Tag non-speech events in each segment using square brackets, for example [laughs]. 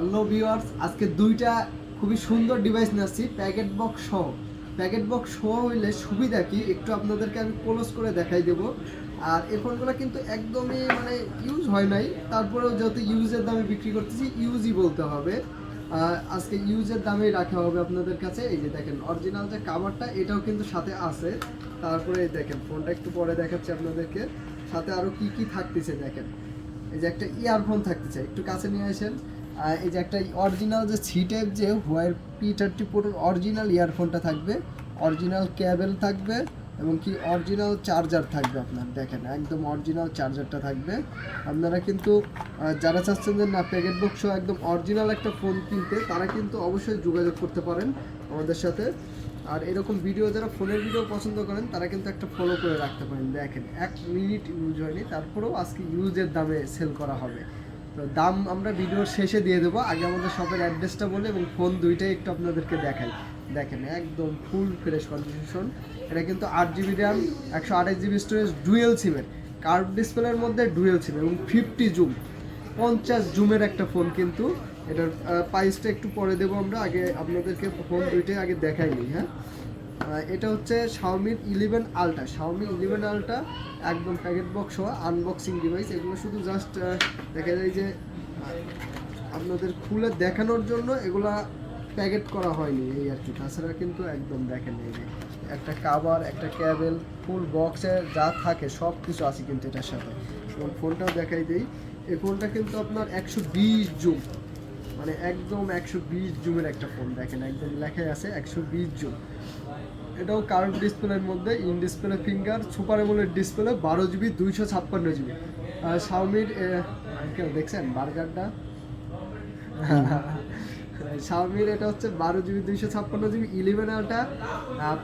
Hello viewers আজকে দুইটা খুবই সুন্দর ডিভাইস নিয়ে আসছি প্যাকেট বক্স সহ। প্যাকেট বক্স সহ হইলে সুবিধা কি? একটু আপনাদেরকে আমি ক্লোজ করে দেখাই দেব। আর এই ফোনগুলো কিন্তু একদমই মানে ইউজ হয় নাই। তারপরেও যেহেতু ইউজের দামে বিক্রি করতেছি ইউজই বলতে হবে। আজকে ইউজের দামেই রাখা হবে আপনাদের কাছে। এই যে দেখেন অরিজিনাল যে কাভারটা এটাও কিন্তু সাথে আছে। তারপরে দেখেন ফোনটা একটু পরে দেখাচ্ছি আপনাদেরকে। সাথে আরও কি কি থাকতেছে দেখেন। এই যে একটা ইয়ারফোন থাকতেছে, একটু কাছে নিয়ে আসেন। এই যে একটা অরিজিনাল যে সি টাইপ যে হোয়াইট পি থার্টি ফোরের অরিজিনাল ইয়ারফোনটা থাকবে অরিজিনাল কেবল থাকবে এবং কি অরিজিনাল চার্জার থাকবে আপনার, দেখেন একদম অরিজিনাল চার্জারটা থাকবে। আপনারা কিন্তু যারা চাচ্ছেন যে না প্যাকেট বক্স একদম অরিজিনাল একটা ফোন কিনতে, তারা কিন্তু অবশ্যই যোগাযোগ করতে পারেন আমাদের সাথে। আর এরকম ভিডিও যারা ফোনের ভিডিও পছন্দ করেন, তারা কিন্তু একটা ফলো করে রাখতে পারেন। দেখেন, এক মিনিট ইউজ হয়নি, তারপরেও আজকে ইউজের দামে সেল করা হবে। তো দাম আমরা ভিডিওর শেষে দিয়ে দেবো। আগে আমাদের শপের অ্যাড্রেসটা বলে এবং ফোন দুইটাই একটু আপনাদেরকে দেখাই। দেখেন, একদম ফুল ফ্রেশ কন্ডিশন এটা কিন্তু আট জিবি র্যাম একশো আঠাশ জিবি স্টোরেজ ডুয়েল সিমের কার্ভ ডিসপ্লের মধ্যে ডুয়েল সিম এবং ফিফটি জুম পঞ্চাশ জুমের একটা ফোন কিন্তু। এটার প্রাইসটা একটু পরে দেবো আমরা। আগে আপনাদেরকে ফোন দুইটাই আগে দেখাই হ্যাঁ? এটা হচ্ছে শাওমির eleven ultra Xiaomi eleven ultra একদম প্যাকেট বক্স সহ আনবক্সিং ডিভাইস এগুলো শুধু জাস্ট দেখা যায় যে আপনাদের খুলে দেখানোর জন্য এগুলা প্যাকেট করা হয়নি এই আর কি। তাছাড়া কিন্তু একদম দেখেন এই একটা কাভার একটা ক্যাবেল ফুল বক্সে যা থাকে সব কিছু আছে কিন্তু এটার সাথে। এবং ফোনটাও দেখাই দিই। এই ফোনটা কিন্তু আপনার একশো বিশ জুম মানে একদম একশো বিশ জুমের একটা ফোন দেখেন একদম লেখাই আছে একশো বিশ জুম। এটাও কার্ভ ডিসপ্লের মধ্যে in display finger super AMOLED display বারো জিবি দুইশো ছাপ্পান্ন জিবি শাওমির আঙ্কেল দেখছেন? বার্গারটা? [laughs] শাওমির এটা হচ্ছে বারো জিবি দুইশো ছাপ্পান্ন জিবি ইলেভেন আলটা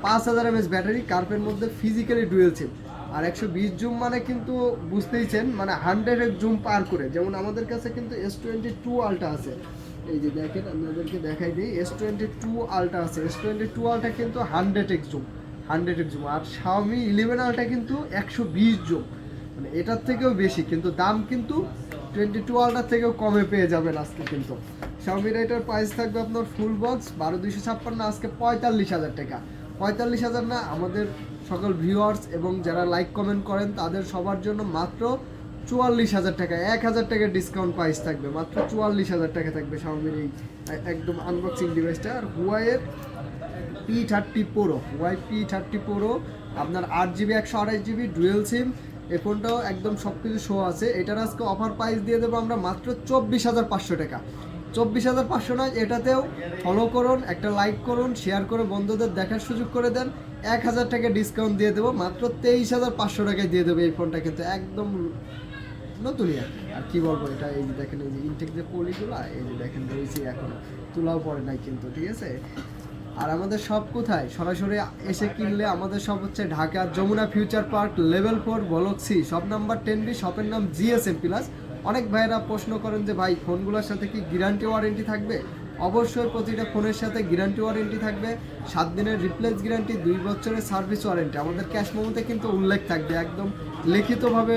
পাঁচ হাজার এমএস ব্যাটারি কার্পের মধ্যে ফিজিক্যালি ডুয়েল চিপ আর একশো বিশ জুম মানে কিন্তু বুঝতেইছেন মানে হান্ড্রেড জুম পার করে। যেমন আমাদের কাছে কিন্তু এস টোয়েন্টি টু আলটা আছে। এই যে দেখেন, আপনাদেরকে দেখাই দিই এস টোয়েন্টি টু আলটা আছে। এস টোয়েন্টি টু আলটা কিন্তু hundred X zoom hundred X zoom. আর শাওমি ইলেভেন আলটা কিন্তু একশো বিশ জুম। মানে এটার থেকেও বেশি, কিন্তু দাম কিন্তু টোয়েন্টি টু আলটার থেকেও কমে পেয়ে যাবেন আজকে কিন্তু। শাওমির রাইটার প্রাইস থাকবে আপনার ফুল বক্স বারো দুইশো ছাপ্পান্ন, আজকে পঁয়তাল্লিশ হাজার টাকা। পঁয়তাল্লিশ হাজার না, আমাদের সকল ভিউয়ার্স এবং যারা লাইক কমেন্ট করেন, তাদের সবার জন্য মাত্র চুয়াল্লিশ হাজার টাকা, এক হাজার টাকার ডিসকাউন্ট প্রাইস থাকবে, মাত্র চুয়াল্লিশ হাজার টাকা থাকবে শাওমির এই একদম আনবক্সিং ডিভাইসটা আর হুয়াইয়ের P thirty pro Huawei P thirty pro আপনার আট জিবি একশো আড়াইশ জিবি ডুয়েল সিম এই ফোনটাও একদম সব কিছু শো আছে। এটার আজকে অফার প্রাইস দিয়ে দেবো আমরা মাত্র চব্বিশ হাজার পাঁচশো টাকা। চব্বিশ হাজার পাঁচশো নয়, এটাতেও ফলো করুন, একটা লাইক করুন শেয়ার করে বন্ধুদের দেখার সুযোগ করে দেন। এক হাজার টাকা ডিসকাউন্ট দিয়ে দেবো, মাত্র তেইশ হাজার পাঁচশো টাকায় দিয়ে দেবো এই ফোনটা কিন্তু একদম নতুনই আর কি। বলব, এটা এই যে দেখেন, এই যে ইনটেক যে পলিগুলো, এই যে দেখেন, রয়েছে এখন। তোলাও পড়ে নাই কিন্তু, ঠিক আছে? আর আমাদের সব কোথায়? সরাসরি এসে কিনলে আমাদের সব হচ্ছে Dhaka Jamuna future park level four block C shop number ten B শপের নাম জিএসএম প্লাস অনেক ভাইয়েরা প্রশ্ন করেন যে, ভাই, ফোনগুলোর সাথে কি গ্যারান্টি ওয়ারেন্টি থাকবে? অবশ্যই প্রতিটা ফোনের সাথে গ্যারান্টি ওয়ারেন্টি থাকবে। সাত দিনের রিপ্লেস গ্যারান্টি দুই বছরের সার্ভিস ওয়ারেন্টি আমাদের ক্যাশ মোমোতে কিন্তু উল্লেখ থাকবে, একদম লিখিতভাবে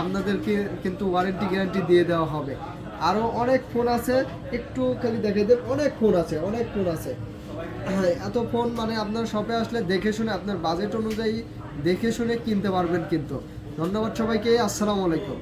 আপনাদেরকে কিন্তু ওয়ারেন্টি গ্যারান্টি দিয়ে দেওয়া হবে। আরও অনেক ফোন আছে, একটু খালি দেখে দেন, অনেক ফোন আছে, অনেক ফোন আছে। হ্যাঁ এত ফোন মানে আপনার শপে আসলে দেখে শুনে আপনার বাজেট অনুযায়ী দেখে শুনে কিনতে পারবেন কিন্তু। ধন্যবাদ সবাইকে, আসসালামু আলাইকুম।